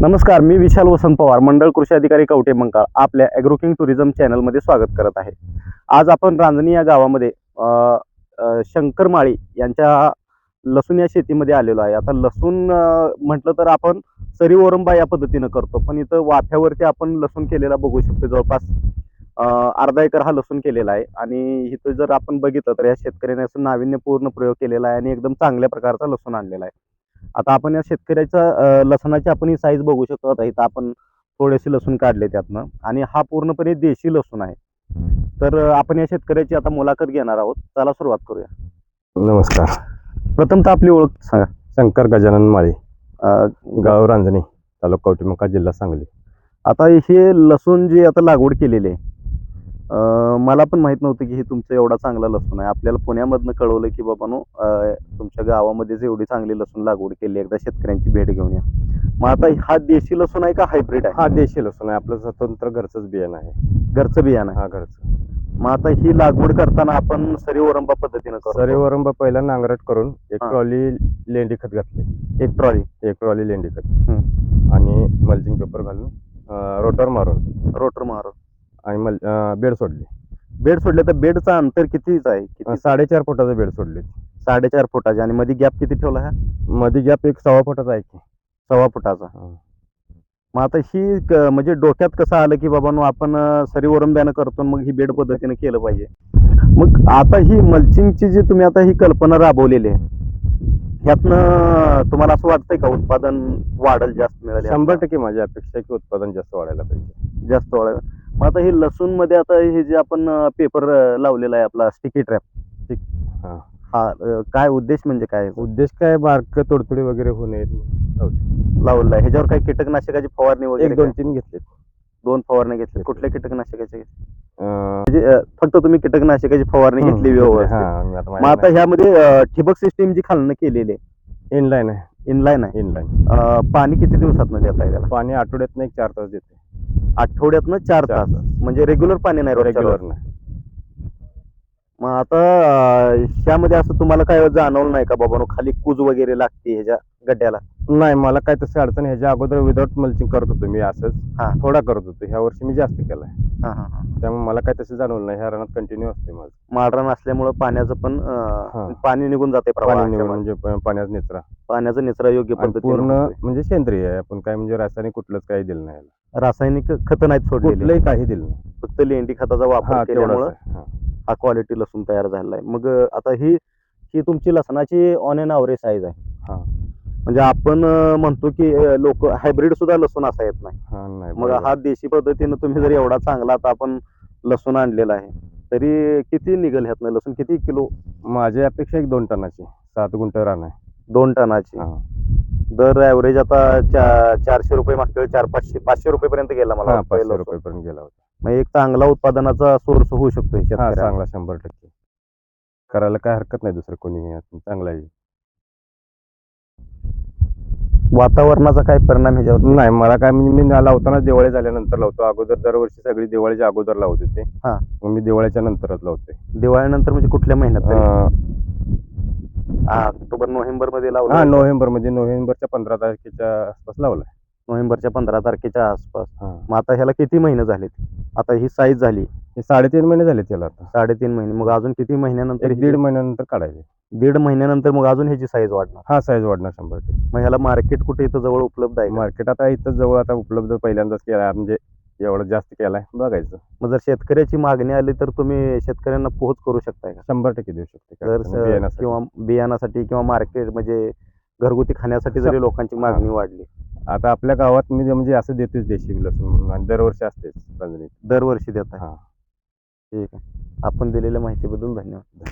नमस्कार मी विशाल वसंत पवार मंडळ कृषी अधिकारी कवटे मंकाळ आपल्या ॲग्रोकिंग टुरिझम चॅनलमध्ये स्वागत करत आहे. आज आपण रांजणी या गावामध्ये शंकरमाळी शंकर माळी यांच्या लसूण या शेतीमध्ये आलेलो आहे. आता लसूण म्हटलं तर आपण सरी ओरंबा या पद्धतीनं करतो पण इथं वाफ्यावरती आपण लसूण केलेला बघू शकतो. जवळपास अर्धा एकर हा लसूण केलेला आहे. आणि इथं जर आपण बघितलं तर या शेतकऱ्याने असं नाविन्यपूर्ण प्रयोग केलेला आहे आणि एकदम चांगल्या प्रकारचा लसूण आणलेला आहे. आता आपण या शेतकऱ्याचा अ, लसणाची आपण ही साईज बघू शकतो. आता इथं आपण थोडेसे लसूण काढले त्यातनं. आणि हा पूर्णपणे देशी लसूण आहे. तर आपण या शेतकऱ्याची आता मुलाखत घेणार आहोत. चला सुरुवात करूया. नमस्कार. प्रथमतः आपली ओळख सांगा. शंकर गजानन माळी गाव रांजणी तालुका कवठीमंका जिल्हा सांगली. आता हे लसूण जे आता लागवड केलेली आहे मला पण माहीत नव्हतं की हे तुमचं एवढा चांगला लसूण आहे. आपल्याला पुण्यामधनं कळवलं की बाबानो तुमच्या गावामध्येच एवढी चांगली लसूण लागवड केली. एकदा शेतकऱ्यांची भेट घेऊन या. मग आता हा देशी लसूण आहे का हायब्रिड आहे? हा देशी लसूण आहे. आपलं स्वतंत्र घरचंच बियाणं आहे. घरचं बियाणं आहे. हा घरचं. मग आता ही लागवड करताना आपण सरी ओरंबा पद्धतीनं करतो. सरीवरंब पहिला नांगरट करून एक हा. ट्रॉली लेंडी खत घातले. एक ट्रॉली. एक ट्रॉली लेंडी खत. आणि मल्चिंग पेपर घालून रोटर मारून. रोटर मारून. आणि मल बेड सोडली. बेड सोडले तर बेडचं अंतर कितीच आहे? किती? साडेचार फुटाचं बेड सोडले. साडेचार फुटाचे. आणि मध्ये गॅप किती ठेवला हा? मध्ये गॅप एक सव्वा फुटाचा आहे की. सव्वा फुटाचा. मग आता ही म्हणजे डोक्यात कसं आलं की बाबा आपण सरी ओरंब्यानं करतो मग ही बेड पद्धतीनं केलं पाहिजे. मग आता ही मल्चिंगची जी तुम्ही आता ही कल्पना राबवलेली आहे ह्यातनं तुम्हाला असं वाटतंय का उत्पादन वाढेल जास्त मिळेल शंभर टक्के माझी अपेक्षा की उत्पादन जास्त वाढायला पाहिजे. जास्त वाढेल मग आता हे लसूणमध्ये आता हे जे आपण पेपर लावलेला आहे आपला स्टिकी ट्रॅप हा. हा काय उद्देश म्हणजे काय? उद्देश काय? बारक तोडतोडी वगैरे होऊ नयेत लावलेला आहे. ह्याच्यावर काही कीटकनाशकाची फवारणी वगैरे दोन? तीन घेतले दोन फवारणी घेतल्या कुठल्या कीटकनाशकाचे? म्हणजे फक्त तुम्ही कीटकनाशकाची फवारणी घेतली व्यवस्थित. आता मग आता ह्यामध्ये ठिबक सिस्टीम जी खालनं केलेली आहे. इनलाईन आहे. इनलाईन आहे. इनलाईन. पाणी किती दिवसात देता त्याला? पाणी आठवड्यातनं एक चार तास देते आठवड्यातनं चार चार तास. म्हणजे रेग्युलर पाणी नाही रोजच्या रोज. रेग्युलर नाही. मग आता अं, ह्यामध्ये असं तुम्हाला काय जाणवलं नाही का बाबा? खाली कूज वगैरे लागते ह्याच्या गड्ड्याला नाही मला काय तसं अडचण ह्याच्या अगोदर विदाऊट मल्चिंग करत होतो मी असंच. हा. थोडा करत होतो. ह्या वर्षी मी जास्त केलाय. हा, हा, हा. त्यामुळे मला काय तसं जाणवलं नाही ह्या रानात कंटिन्यू असते माझं माळरान असल्यामुळं पाण्याचं पण अं, हा. पाणी निघून जाते पाणी म्हणजे प- पाण्याचा निचरा पाण्याचा निचरा योग्य आणि पद्धतीने पूर्ण होतोय. म्हणजे सेंद्रिय आहे आपण काय म्हणजे रासायनिक कुठलंच काही दिलं नाही याला. रासायनिक खतं नाहीत सोडलेली कुठलंही काही दिलं नाही फक्त लेंडी खताचा हा वापर तेवढंच केल्यामुळं आहे. हा. हा क्वालिटी लसूण तयार झालेला आहे मग अं, आता ही ही तुमची लसणाची ऑन अँड अवरेज साईज आहे हा. म्हणजे आपण म्हणतो की लोक हायब्रिड सुद्धा लसूण असा येत नाही नाही मग. हा देशी पद्धतीनं तुम्ही जर एवढा चांगला आता आपण लसूण आणलेला आहे तरी किती निघेल ह्यातनं लसूण किती किलो माझी अपेक्षा एक दोन टनाची सात गुंठ रान आहे दोन टनाची. दर ॲव्हरेज आता चारशे रुपये मागच्या चार पाचशे पाचशे रुपये पर्यंत गेला मला पाचशे लसूण. रुपयेपर्यंत गेला होता मग एक चांगला उत्पादनाचा सोर्स होऊ शकतो. चांगला शंभर टक्के करायला काय हरकत नाही दुसरं कोणी चांगला आहे वातावरणाचा काय परिणाम ह्याच्यावर? नाही मला काय म्हणजे मी लावताना दिवाळी झाल्यानंतर लावतो. अगोदर दरवर्षी सगळी दिवाळीच्या अगोदर लावत होते हा. मग मी दिवाळीच्या नंतरच लावते दिवाळीनंतर म्हणजे कुठल्या महिन्यात तरी? अं, हा, ऑक्टोबर नोव्हेंबरमध्ये हा लावलं नोव्हेंबरमध्ये नोव्हेंबरच्या पंधरा तारखेच्या आसपास लावलाय. नोव्हेंबरच्या पंधरा तारखेच्या आसपास. हा. मग आता ह्याला किती महिने झालेत? आता ही साईज झाली. हे साडेतीन महिने झाले त्याला आता. साडेतीन महिने. मग अजून किती महिन्यानंतर एक दीड महिन्यानंतर काढायचे. दीड महिन्यानंतर मग अजून ह्याची साईज वाढणार. हा साईज वाढणार शंभर टक्के. मग ह्याला मार्केट कुठे इथं जवळ उपलब्ध आहे का? मार्केट आता इथं जवळ आता उपलब्ध पहिल्यांदाच केलाय म्हणजे एवढं जास्त केलाय. बघायचं. मग जर शेतकऱ्याची मागणी आली तर तुम्ही शेतकऱ्यांना पोहोच करू शकताय का? शंभर टक्के देऊ शकते काय जर अडचण नाही, स- बियाण्यासाठी. किंवा बियाणासाठी किंवा मार्केट म्हणजे घरगुती खाण्यासाठी जरी लोकांची मागणी वाढली. आता आपल्या गावात मी जे म्हणजे असं देतोच देशी लसूण म्हणून. आणि दरवर्षी असतेच रंजनीत दरवर्षी देत हा. ठीक आहे. आपण दिलेल्या माहितीबद्दल धन्यवाद.